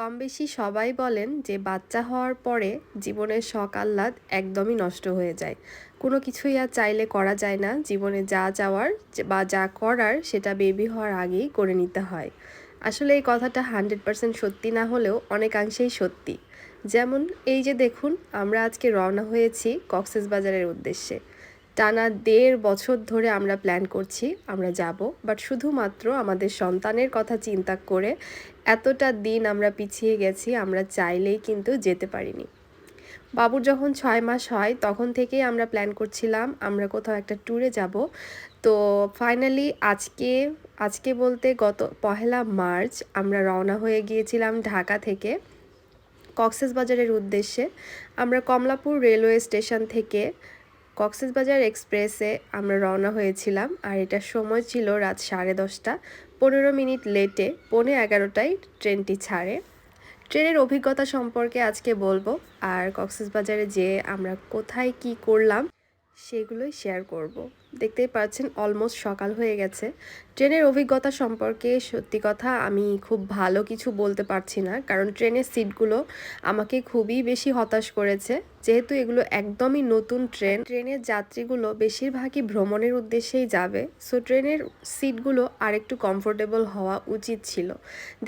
কম বেশি সবাই বলেন যে বাচ্চা হওয়ার পরে জীবনের শখ আহ্লাদ একদমই নষ্ট হয়ে যায়। কোনো কিছুই আর চাইলে করা যায় না। জীবনে যা চাওয়ার বা যা করার সেটা বেবি হওয়ার আগেই করে নিতে হয়। আসলে এই কথাটা হান্ড্রেড পার্সেন্ট সত্যি না হলেও অনেকাংশেই সত্যি। যেমন এই যে দেখুন, আমরা আজকে রওনা হয়েছি কক্সেস বাজারের উদ্দেশ্যে। টানা দেড় বছর ধরে আমরা প্ল্যান করছি, আমরা যাব। বাট শুধুমাত্র আমাদের সন্তানের কথা চিন্তা করে এতটা দিন আমরা পিছিয়ে গেছি, আমরা চাইলেই কিন্তু যেতে পারিনি। বাবুর যখন ছয় মাস হয়, তখন থেকেই আমরা প্ল্যান করছিলাম, আমরা কোথাও একটা ট্যুরে যাব। তো ফাইনালি আজকে আজকে বলতে গত পহেলা মার্চ আমরা রওনা হয়ে গিয়েছিলাম ঢাকা থেকে কক্সেস বাজারের উদ্দেশ্যে। আমরা কমলাপুর রেলওয়ে স্টেশন থেকে কক্সেস বাজার এক্সপ্রেসে আমরা রওনা হয়েছিলাম আর এটার সময় ছিল রাত সাড়ে দশটা পনেরো মিনিট লেটে পৌনে এগারোটায় ট্রেনটি ছাড়ে ট্রেনের অভিজ্ঞতা সম্পর্কে আজকে বলব আর কক্সেস বাজারে যেয়ে আমরা কোথায় কি করলাম সেগুলোই শেয়ার করব। দেখতেই পাচ্ছেন অলমোস্ট সকাল হয়ে গেছে। ট্রেনের অভিজ্ঞতা সম্পর্কে সত্যি কথা আমি খুব ভালো কিছু বলতে পারছি না, কারণ ট্রেনের সিটগুলো আমাকে খুবই বেশি হতাশ করেছে। যেহেতু এগুলো একদমই নতুন ট্রেন, ট্রেনের যাত্রীগুলো বেশিরভাগই ভ্রমণের উদ্দেশ্যেই যাবে। সো ট্রেনের সিটগুলো আরেকটু কমফোর্টেবল হওয়া উচিত ছিল।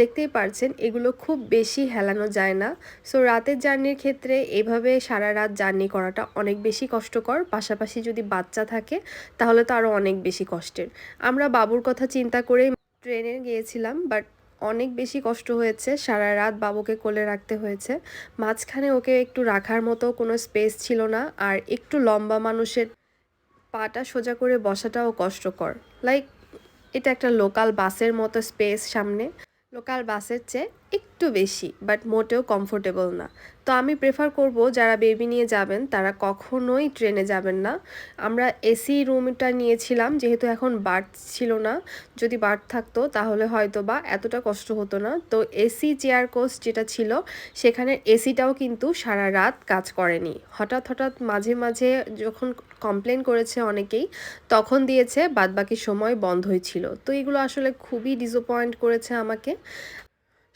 দেখতেই পারছেন, এগুলো খুব বেশি হেলানো যায় না। সো রাতের জার্নির ক্ষেত্রে এভাবে সারা রাত জার্নি করাটা অনেক বেশি কষ্টকর। পাশাপাশি যদি বাচ্চা থাকে তাহলে তো আরও অনেক বেশি কষ্টের। আমরা বাবুর কথা চিন্তা করেই ট্রেনে গিয়েছিলাম বাট অনেক বেশি কষ্ট হয়েছে। সারা রাত বাবুকে কোলে রাখতে হয়েছে। মাঝখানে ওকে একটু রাখার মতো কোনো স্পেস ছিল না, আর একটু লম্বা মানুষের পাটা সোজা করে বসাটাও কষ্টকর। লাইক এটা একটা লোকাল বাসের মতো স্পেস সামনে। লোকাল বাসের চেয়ে একটু বেশি বাট মোটেও কমফোর্টেবল না। তো আমি প্রেফার করব যারা বেবি নিয়ে যাবেন, তারা কখনোই ট্রেনে যাবেন না। আমরা এসি রুমটা নিয়েছিলাম, যেহেতু এখন বার্থ ছিল না। যদি বার্থ থাকতো, তাহলে হয়তো বা এতটা কষ্ট হতো না। তো এসি চেয়ার কোচ যেটা ছিল, সেখানে এসিটাও কিন্তু সারা রাত কাজ করেনি। হঠাৎ হঠাৎ মাঝে মাঝে যখন কমপ্লেন করেছে অনেকেই, তখন দিয়েছে, বাদবাকি সময় বন্ধই ছিল। তো এগুলো আসলে খুবই ডিসঅ্যাপয়েন্ট করেছে আমাকে।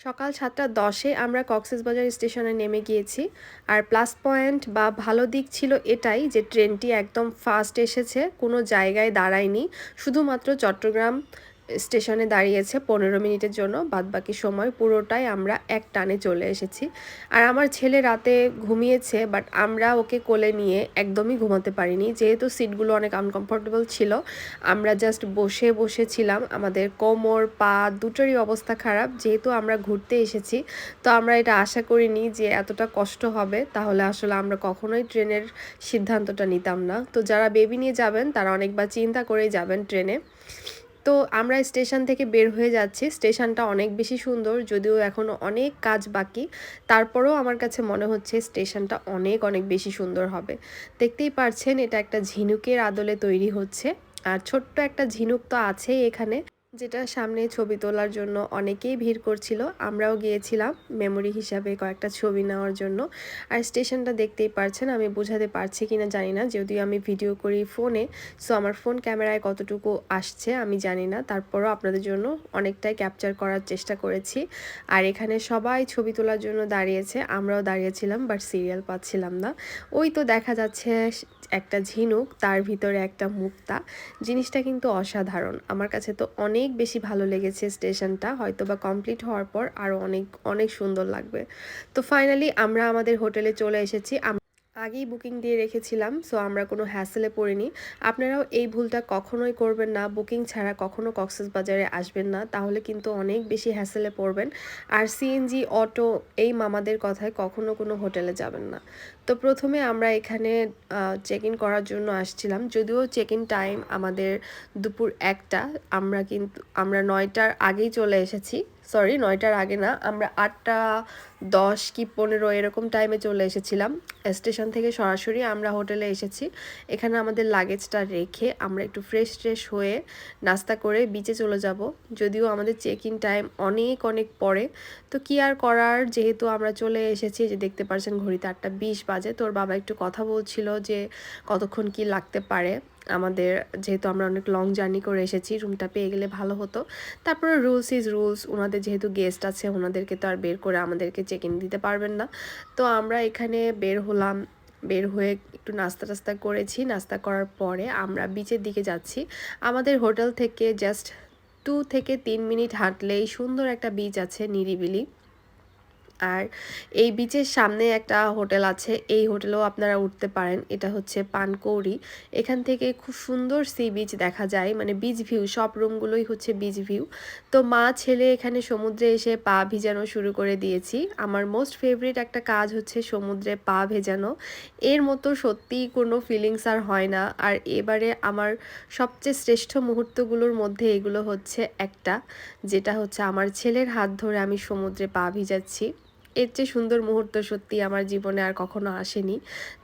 সকাল সাতটা দশে আমরা কক্সেস বাজার স্টেশনে নেমে গিয়েছি। আর প্লাস পয়েন্ট বা ভালো দিক ছিল এটাই যে ট্রেনটি একদম ফাস্ট এসেছে, কোনো জায়গায় দাঁড়ায়নি। শুধুমাত্র চট্টগ্রাম স্টেশনে দাঁড়িয়েছে পনেরো মিনিটের জন্য, বাদবাকি সময় পুরোটাই আমরা এক টানে চলে এসেছি। আর আমার ছেলে রাতে ঘুমিয়েছে বাট আমরা ওকে কোলে নিয়ে একদমই ঘুমাতে পারিনি। যেহেতু সিটগুলো অনেক আনকমফোর্টেবল ছিল, আমরা জাস্ট বসে বসেছিলাম আমাদের কোমর, পা দুটোরই অবস্থা খারাপ। যেহেতু আমরা ঘুরতে এসেছি, তো আমরা এটা আশা করিনি যে এতটা কষ্ট হবে। তাহলে আসলে আমরা কখনোই ট্রেনের সিদ্ধান্তটা নিতাম না। তো যারা বেবি নিয়ে যাবেন, তারা অনেকবার চিন্তা করেই যাবেন ট্রেনে। তো আমরা স্টেশন থেকে বের হয়ে যাচ্ছি। স্টেশনটা অনেক বেশি সুন্দর, যদিও এখনও অনেক কাজ বাকি। তারপরেও আমার কাছে মনে হচ্ছে স্টেশনটা অনেক অনেক বেশি সুন্দর হবে। দেখতেই পারছেন, এটা একটা ঝিনুকের আদলে তৈরি হচ্ছে। আর ছোট্ট একটা ঝিনুক তো আছেই এখানে। যেটা সামনে ছবি তোলার জন্য অনেকেই ভিড় করছিল, আমরাও গিয়েছিলাম মেমোরি হিসাবে কয়েকটা ছবি নেওয়ার জন্য। আর স্টেশনটা দেখতেই পারছেন, আমি বোঝাতে পারছি কিনা জানি না, যদিও আমি ভিডিও করি ফোনে, সো আমার ফোন ক্যামেরায় কতটুকু আসছে আমি জানি না। তারপরও আপনাদের জন্য অনেকটাই ক্যাপচার করার চেষ্টা করেছি। আর এখানে সবাই ছবি তোলার জন্য দাঁড়িয়েছে, আমরাও দাঁড়িয়েছিলাম, বাট সিরিয়াল পাচ্ছিলাম না। ওই তো দেখা যাচ্ছে একটা ঝিনুক, তার ভিতরে একটা মুক্তা। জিনিসটা কিন্তু অসাধারণ। আমার কাছে তো অনেক বেশি ভালো লেগেছে স্টেশনটা হয়তো বা কমপ্লিট হওয়ার পর আরও অনেক অনেক সুন্দর লাগবে। তো ফাইনালি আমরা আমাদের হোটেলে চলে এসেছি। আগেই বুকিং দিয়ে রেখেছিলাম সো আমরা কোনো হ্যাসেলে পড়িনি। আপনারাও এই ভুলটা কখনোই করবেন না, বুকিং ছাড়া কখনো কক্সেস বাজারে আসবেন না, তাহলে কিন্তু অনেক বেশি হ্যাসেলে পড়বেন। আর সিএনজি অটো এই মামাদের কথায় কখনো কোনো হোটেলে যাবেন না। তো প্রথমে আমরা এখানে চেক ইন করার জন্য আসছিলাম। যদিও চেক ইন টাইম আমাদের দুপুর একটা, আমরা কিন্তু, আমরা নয়টার আগেই চলে এসেছি। সরি নয়টার আগে না, আমরা আটটা দশ কি পনেরো এরকম টাইমে চলে এসেছিলাম। স্টেশন থেকে সরাসরি আমরা হোটেলে এসেছি। এখানে আমাদের লাগেজটা রেখে আমরা একটু ফ্রেশ ট্রেশ হয়ে নাস্তা করে বিচে চলে যাব। যদিও আমাদের চেক ইন টাইম অনেক অনেক পরে। তো কি আর করার? যেহেতু আমরা চলে এসেছি যে দেখতে পারছেন ঘড়িতে আটটা বিশ বাজে। তোর বাবা একটু কথা বলছিল যে কতক্ষণ কি লাগতে পারে। আমাদের যেহেতু আমরা অনেক লং জার্নি করে এসেছি রুমটা পেয়ে গেলে ভালো হতো। তারপরে রুলস ইজ রুলস ওনাদের যেহেতু গেস্ট আছে, ওনাদেরকে তো আর বের করে আমাদেরকে চেক ইন দিতে পারবেন না। তো আমরা এখানে বের হলাম, বের হয়ে একটু নাস্তা টাস্তা করেছি। নাস্তা করার পরে আমরা বিচের দিকে যাচ্ছি। আমাদের হোটেল থেকে জাস্ট টু থেকে তিন মিনিট হাঁটলেই সুন্দর একটা বিচ আছে নিরিবিলি। আর এই বিচের সামনে একটা হোটেল আছে, এই হোটেলেও আপনারা উঠতে পারেন। এটা হচ্ছে পানকৌড়ি। এখান থেকে খুব সুন্দর সি বিচ দেখা যায় মানে বিচ ভিউ সব রুমগুলোই হচ্ছে বিচ ভিউ তো মা, ছেলে এখানে সমুদ্রে এসে পা ভিজানো শুরু করে দিয়েছি। আমার মোস্ট ফেভারিট একটা কাজ হচ্ছে সমুদ্রে পা ভেজানো। এর মতো সত্যিই কোনো ফিলিংস আর হয় না। আর এবারে আমার সবচেয়ে শ্রেষ্ঠ মুহূর্তগুলোর মধ্যে এগুলো হচ্ছে একটা, যেটা হচ্ছে আমার ছেলের হাত ধরে আমি সমুদ্রে পা ভিজাচ্ছি। এর চেয়ে সুন্দর মুহূর্ত সত্যি আমার জীবনে আর কখনো আসেনি।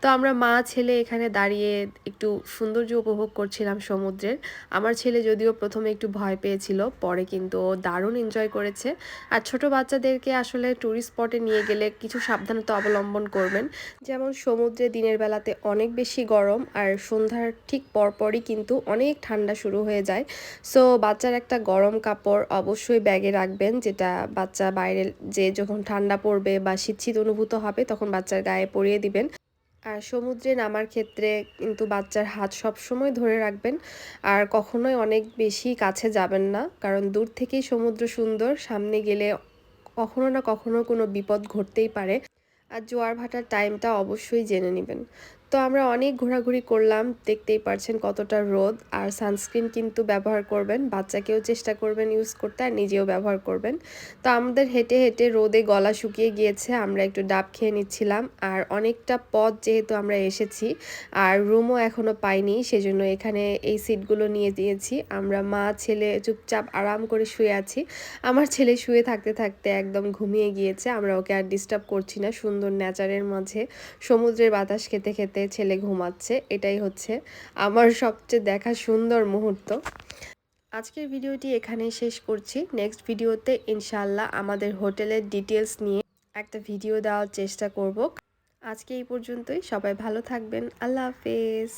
তো আমরা মা, ছেলে এখানে দাঁড়িয়ে একটু সৌন্দর্য উপভোগ করছিলাম সমুদ্রের। আমার ছেলে যদিও প্রথমে একটু ভয় পেয়েছিল, পরে কিন্তু ও দারুণ এনজয় করেছে। আর ছোট বাচ্চাদেরকে আসলে ট্যুরিস্ট স্পটে নিয়ে গেলে কিছু সাবধানতা অবলম্বন করবেন। যেমন সমুদ্রে দিনের বেলাতে অনেক বেশি গরম আর সন্ধ্যার ঠিক পরপরই কিন্তু অনেক ঠান্ডা শুরু হয়ে যায়। সো বাচ্চার একটা গরম কাপড় অবশ্যই ব্যাগে রাখবেন, যেটা বাচ্চা বাইরে যে যখন ঠান্ডা পড়বে করবে বা শীত শীত অনুভূত হবে, তখন বাচ্চার গায়ে পরিয়ে দিবেন। আর সমুদ্রে নামার ক্ষেত্রে কিন্তু বাচ্চার হাত সব সময় ধরে রাখবেন। আর কখনোই অনেক বেশি কাছে যাবেন না, কারণ দূর থেকেই সমুদ্র সুন্দর, সামনে গেলে কখনো না কখনো কোনো বিপদ ঘটতেই পারে। আর জোয়ার ভাটার টাইমটা অবশ্যই জেনে নেবেন। তো আমরা অনেক ঘোরাঘুরি করলাম, দেখতেই পারছেন কতটা রোদ, আর সানস্ক্রিন কিন্তু ব্যবহার করবেন, বাচ্চাকেও চেষ্টা করবেন ইউজ করতে, আর নিজেও ব্যবহার করবেন। তো আমাদের হেঁটে হেঁটে রোদে গলা শুকিয়ে গিয়েছে, আমরা একটু ডাব খেয়ে নিচ্ছিলাম, আর অনেকটা পথ যেহেতু আমরা এসেছি, আর রুমও এখনও পাইনি, সেজন্য এখানে এই সিটগুলো নিয়ে দিয়েছি। আমরা মা, ছেলে চুপচাপ আরাম করে শুয়ে আছি। আমার ছেলে শুয়ে থাকতে থাকতে একদম ঘুমিয়ে গিয়েছে, আমরা ওকে আর ডিস্টার্ব করছি না, সুন্দর ন্যাচারের মাঝে, সমুদ্রের বাতাস খেতে খেতে। ছেলে ঘুমাচ্ছে, এটাই হচ্ছে আমার সবচেয়ে দেখা সুন্দর মুহূর্ত। আজকের ভিডিওটি এখানেই শেষ করছি। নেক্সট ভিডিওতে ইনশাল্লাহ আমাদের হোটেলের ডিটেলস নিয়ে একটা ভিডিও দেওয়ার চেষ্টা করব। আজকে এই পর্যন্তই, সবাই ভালো থাকবেন, আল্লাহ হাফেজ।